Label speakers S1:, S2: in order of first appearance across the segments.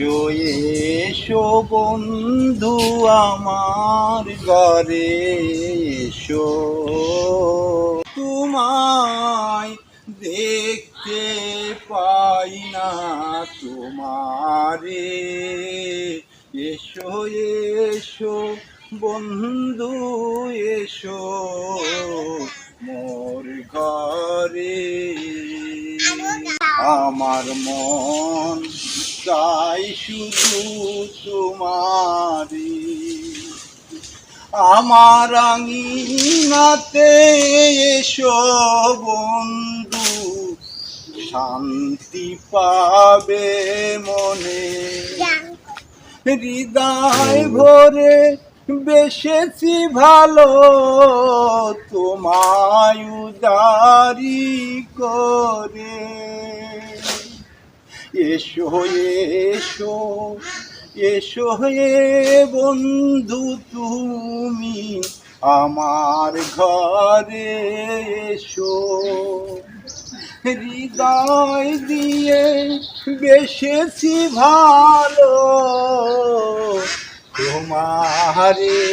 S1: এসো বন্ধু আমার ঘরে, এসো। তোমায় দেখতে পাই না তোমারে। এসো এসো বন্ধু, এসো মোর ঘরে। আমার মন চাই শুধু তোমারি আমার আঙিনাতে এসো বন্ধু, শান্তি পাবে মনে। হৃদয় ভরে বেশেছি ভালো, তোমায় উদারি করে। এসো এসো এসো হে বন্ধু তুমি আমার ঘরে এসো। হৃদয় দিয়ে বেশেছি ভালো, তোমারে।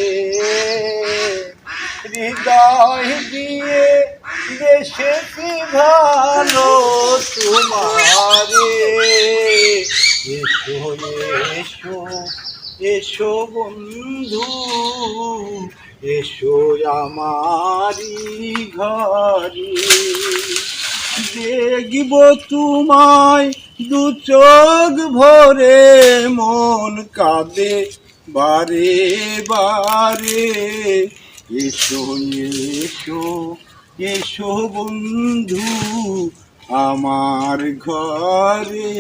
S1: হৃদয় দিয়ে বেশেছি ভালো। তোমারে এসো এসো এসো বন্ধু এসো আমারি ঘরে দেখব তোমায় দু চোখ ভরে মন কাঁদে বারে বারে এসো এসো এসো বন্ধু আমার ঘরে